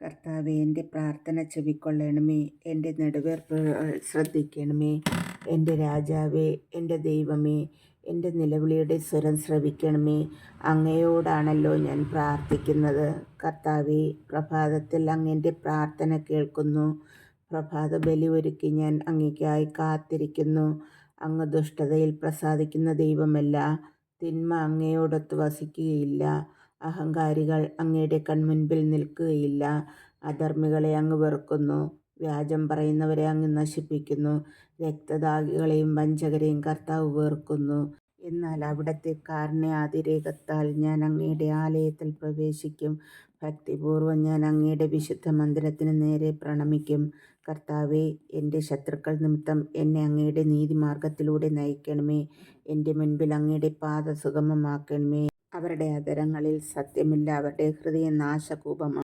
കർത്താവേ എന്റെ പ്രാർത്ഥന ചെവിക്കൊള്ളണമേ എന്റെ നെടുവേർപ്പ് ശ്രദ്ധിക്കണമേ എന്റെ രാജാവേ എന്റെ ദൈവമേ എന്റെ നിലവിളിയുടെ സ്വരം ശ്രവിക്കണമേ അങ്ങയോടാണല്ലോ ഞാൻ പ്രാർത്ഥിക്കുന്നത്. കർത്താവെ പ്രഭാതത്തിൽ അങ്ങന്റെ പ്രാർത്ഥന കേൾക്കുന്നു. പ്രഭാത ബലി ഒരുക്കി ഞാൻ അങ്ങയ്ക്കായി കാത്തിരിക്കുന്നു. അങ്ങ് ദുഷ്ടതയിൽ പ്രസാദിക്കുന്ന ദൈവമല്ല തിന്മ അങ്ങയോടൊത്ത് വസിക്കുകയില്ല. അഹങ്കാരികൾ അങ്ങയുടെ കൺമുൻപിൽ നിൽക്കുകയില്ല. അധർമ്മികളെ അങ്ങ് വെറുക്കുന്നു. വ്യാജം പറയുന്നവരെ അങ്ങ് നശിപ്പിക്കുന്നു. രക്തദാഹികളെയും വഞ്ചകരെയും കർത്താവ് വെറുക്കുന്നു എന്നാൽ അവിടത്തെ കാരണ അതിരേഖത്താൽ ഞാൻ അങ്ങയുടെ ആലയത്തിൽ പ്രവേശിക്കും. ഭക്തിപൂർവം ഞാൻ അങ്ങയുടെ വിശുദ്ധ മന്ദിരത്തിന് നേരെ പ്രണമിക്കും. കർത്താവെ എന്റെ ശത്രുക്കൾ നിമിത്തം എന്നെ അങ്ങയുടെ നീതിമാർഗത്തിലൂടെ നയിക്കണമേ. എന്റെ മുൻപിൽ അങ്ങയുടെ പാത സുഗമമാക്കണമേ അവരുടെ അതരങ്ങളിൽ സത്യമില്ല. അവരുടെ ഹൃദയം നാശകൂപമാണ്